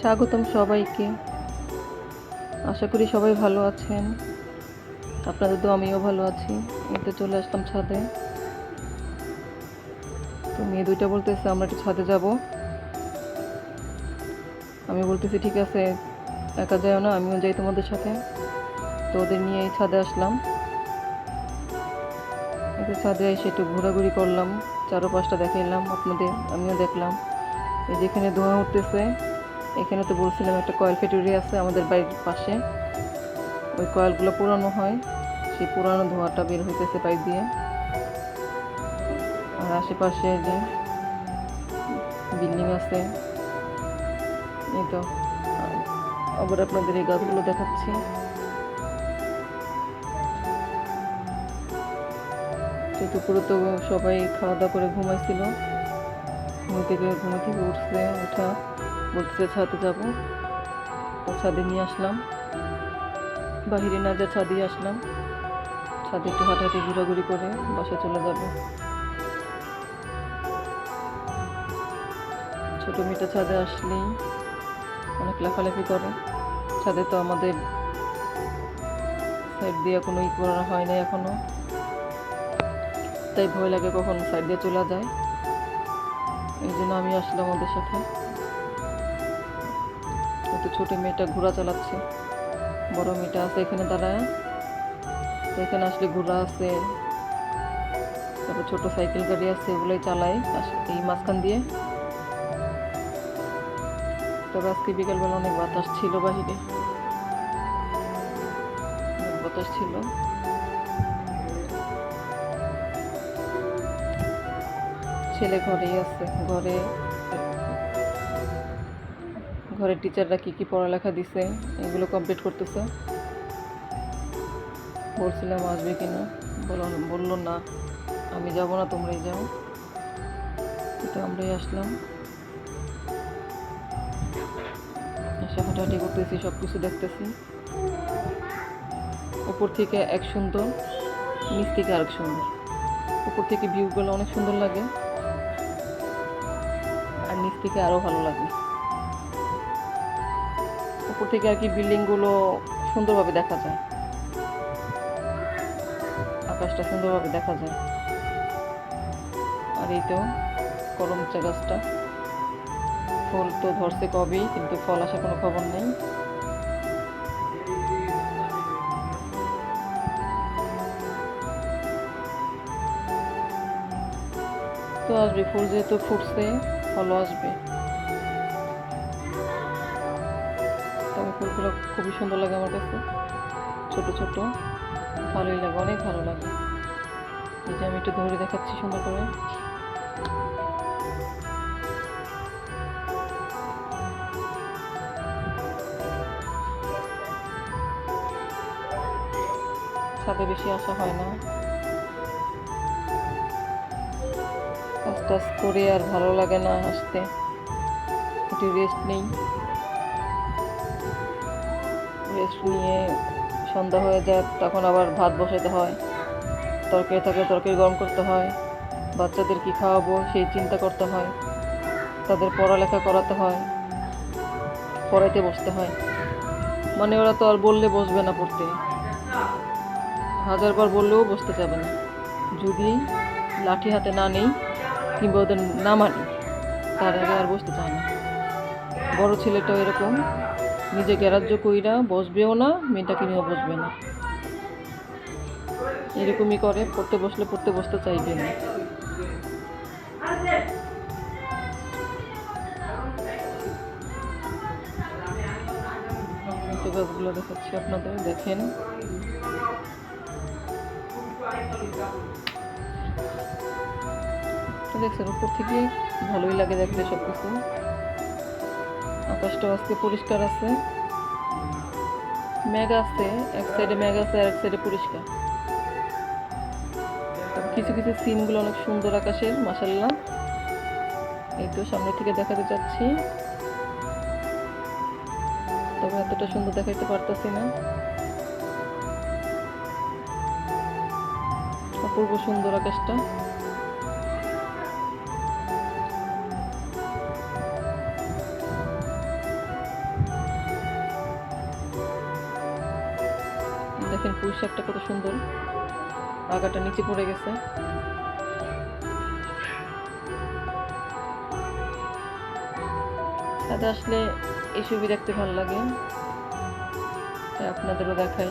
স্বাগতম সবাইকে। আশা করি সবাই ভালো আছেন। আপনাদের তো আমিও ভালো আছি। এতে চলে আসলাম ছাদে। তো মেয়ে দুইটা বলতেছে, আমরা একটু ছাদে যাব। আমি বলতেছি, ঠিক আছে, একা যাও না, আমিও যাই তোমাদের সাথে। তো ওদের নিয়ে এই ছাদে আসলাম। একটু ছাদে এসে একটু ঘোরাঘুরি করলাম। চারোপাশটা দেখাইলাম আপনাদের আমিও দেখলাম। এই যেখানে ধোঁয়া উঠতেছে এখানে তো বলছিলাম একটা কয়েল ফ্যাক্টরি আছে আমাদের বাড়ির পাশে। ওই কয়েলগুলো পুরানো হয়, সেই পুরানো ধোঁয়াটা বের হইতেছে পাইপ দিয়ে। আর আশেপাশে যে বিল্ডিং আছে, এই তো। আবার আপনাদের এই গাছগুলো দেখাচ্ছি। দুপুরে তো সবাই খাওয়া দাওয়া করে ঘুমাইছিল। ঘুম থেকে ঘুম থেকে উঠছে, উঠা। বলতেছে, ছাদে যাব। ছাদে নিয়ে আসলাম। বাহিরে না যা ছাদে আসলাম। ছাদে একটু হাঁটাহাঁটি, ঘোরাঘুরি করে বাসায় চলে যাব। ছোট মেয়েটা ছাদে আসলেই অনেক লাফালাফি করে। ছাদে তো আমাদের সাইড দিয়ে কোনো ই করা হয় না এখনও। তাই ভয় লাগে কখন সাইড দিয়ে চলে যায়। এই জন্য আমি আসলাম ওদের সাথে। তো ছোট মেয়েটা ঘোড়া চালাচ্ছে। বড় মেয়েটা আছে এখানে দাঁড়ায়। এখানে আসলে ঘোড়া আছে। তারপর ছোট সাইকেল গাড়ি আছে ওগুলোই চালায় এই মাঝখান দিয়ে। তবে আজকে বিকালবেলা অনেক বাতাস ছিল বাহিরে বাতাস ছিল। ছেলে ঘরেই আছে, ঘরে ঘরের টিচাররা কি কি পড়ালেখা দিছে, এগুলো কমপ্লিট করতেছে। বলছিলাম, আসবে কি না? বলল না, আমি যাব না, তোমরাই যাও। তো আমরাই আসলাম। এসে হাঁটাহাঁটি করতেছি সব কিছু দেখতেছি। উপর থেকে এক সুন্দর, নিচ থেকে আরেক সুন্দর। উপর থেকে ভিউগুলো অনেক সুন্দর লাগে। আর নিচ থেকে আরও ভালো লাগে। উপর থেকে আর কি বিল্ডিংগুলো সুন্দরভাবে দেখা যায়। আকাশটা সুন্দরভাবে দেখা যায়। আর এই তো করমচা গাছটা। ফুল তো ধরছে কবেই কিন্তু ফল আসার কোনো খবর নেই। তো আসবে, ফুল যেহেতু ফুটছে, ফলও আসবে। খুবই সুন্দর লাগে আমার কাছে। ছোট ছোট। ভালোই লাগে, অনেক ভালো লাগে। এই যে আমি একটু ধরে দেখাচ্ছি সুন্দর করে। ছাদে বেশি আসা হয় না। কাজ টাজ করে আর ভালো লাগে না আসতে একটু রেস্ট নেই। রেস্ট নিয়ে সন্ধ্যা হয়ে যায়, তখন আবার ভাত বসাতে হয়। তরকারি থাকলে তরকারি গরম করতে হয়। বাচ্চাদের কি খাওয়াবো, সেই চিন্তা করতে হয়। তাদের পড়ালেখা করাতে হয়, পড়াইতে বসতে হয়। মানে ওরা তো আর বললে বসবে না পড়তে। হাজারবার বললেও বসতে যাবে না। যদি লাঠি হাতে না নেই কিংবা ওদের না মানি, তার আগে আর বসতে চায় না। বড় ছেলেটাও এরকম। নিজে গ্যারাজ্য কইরা বসবেও না, মেয়েটাকে নিয়েও বসবে না। এরকমই করে, পড়তে বসলে পড়তে বসতে চাইবে না। গাছগুলো দেখাচ্ছি আপনাদের, দেখেন। দেখছেন, উপর থেকে ভালোই লাগে দেখতে সব কিছু আকাশটাও আজকে পরিষ্কার আছে। মেঘ আছে, এক সাইডে মেঘ আছে আর এক সাইডে পরিষ্কার। কিছু কিছু সিনগুলো অনেক সুন্দর আকাশের মাসাল্লাহ এই তো সামনে থেকে দেখাতে চাচ্ছি। তবে এতটা সুন্দর দেখাইতে পারতেছি না। অপূর্ব সুন্দর আকাশটা। শাকটা কত সুন্দর। আগাটা নিচে পড়ে গেছে। তাতে আসলে এই ছবি দেখতে ভালো লাগে। আপনাদেরও দেখাই।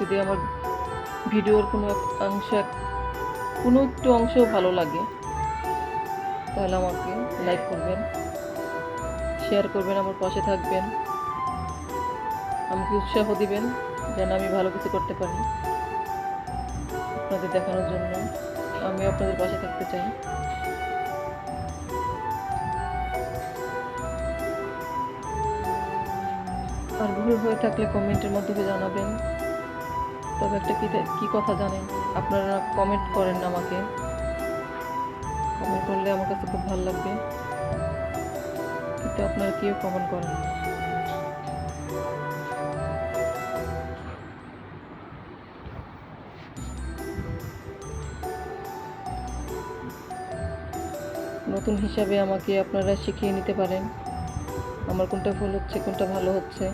যদি আমার ভিডিওর কোনো অংশ কোনো একটু অংশ ভালো লাগে, তাহলে আমাকে লাইক করবেন, শেয়ার করবেন, আমার পাশে থাকবেন। আমাকে উৎসাহ দিবেন। যেন আমি ভালো কিছু করতে পারি আপনাদের দেখানোর জন্য আমি আপনাদের পাশে থাকতে চাই। আর ভুল হয়ে থাকলে কমেন্টের মাধ্যমে জানাবেন। তবে একটা কী কী কথা জানেন? আপনারা কমেন্ট করেন না আমাকে। কমেন্ট করলে আমার কাছে খুব ভালো লাগবে। কিন্তু আপনারা কেউ কমেন্ট করেন না। নতুন হিসাবে আমাকে আপনারা শিখিয়ে নিতে পারেন। আমার কোনটা ভুল হচ্ছে, কোনটা ভালো হচ্ছে।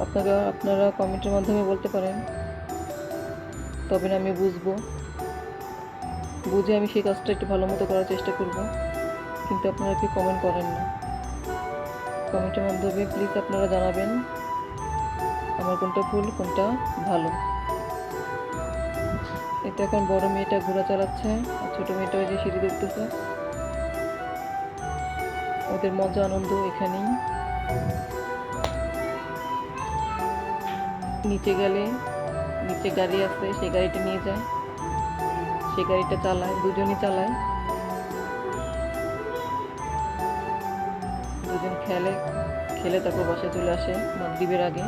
আপনারা আপনারা কমেন্টের মাধ্যমে বলতে পারেন। তবে না, আমি বুঝব। বুঝে আমি সেই কাজটা একটু ভালো মতো করার চেষ্টা করব। কিন্তু আপনারা কি কমেন্ট করেন না। কমেন্টের মাধ্যমে প্লিজ আপনারা জানাবেন আমার কোনটা ভুল, কোনটা ভালো। এটা এখন বড় মেয়েটা ঘোরা চালাচ্ছে, আর ছোটো মেয়েটা ওই যে সিঁড়ি দেখতেছে ওদের মজা, আনন্দ এখানেই। নিচে গেলে, নিচে গাড়ি আছে সেই গাড়িটা নিয়ে যায়। সেই গাড়িটা চালায়, দুজনই চালায়। দুজন খেলে খেলে তারপর বাসায় চলে আসে মাগরিবের আগে।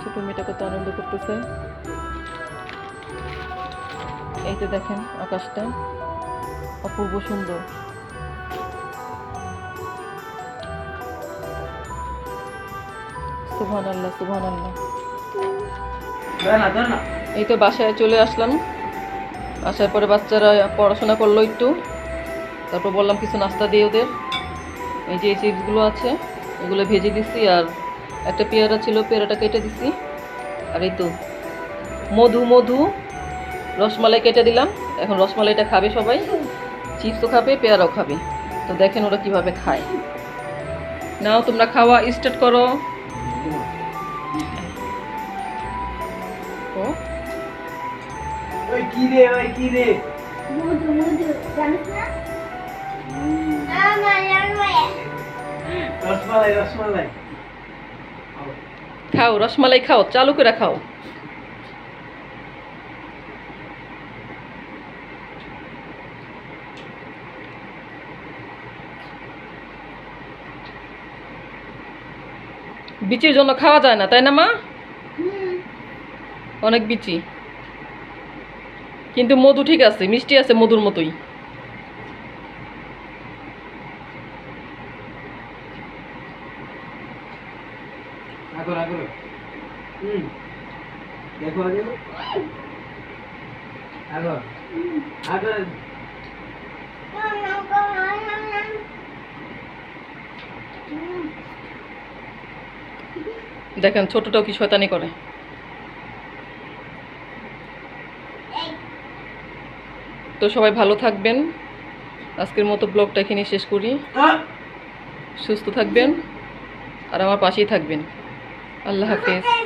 ছোট মেয়েটা কত আনন্দ করতেছে। এই তো দেখেন আকাশটা অপূর্ব সুন্দর। সুবহান আল্লাহ সুবহান আল্লাহ এই তো বাসায় চলে আসলাম। আসার পরে বাচ্চারা পড়াশোনা করল একটু। তারপর বললাম কিছু নাস্তা দিয়ে ওদের। এই যে এই চিপসগুলো আছে, এগুলো ভেজে দিছি আর একটা পেয়ারা ছিল, পেয়ারাটা কেটে দিছি। আর এই তো মধু মধু। রসমালাই কেটে দিলাম। এখন রসমালাইটা খাবে সবাই। চিপসও খাবে পেয়ারাও খাবে। তো দেখেন ওরা কীভাবে খায়। নাও তোমরা খাওয়া স্টার্ট করো। ও। ওই কি রে ওই কি রে? মধু মধু জানিস না? আমার আমার রসমালাই রসমালাই। খাও রসমালাই খাও চালু করে খাও। বিচির জন্য খাওয়া যায় না তাই না মা? অনেক বিচি। কিন্তু মধু ঠিক আছে মিষ্টি আছে মধুর মতোই। দেখেন, ছোটটাও কি শয়তানি করে? তো সবাই ভালো থাকবেন। আজকের মতো ব্লগটা এখানে শেষ করি। সুস্থ থাকবেন আর আমার পাশেই থাকবেন। আল্লাহ হাফিজ।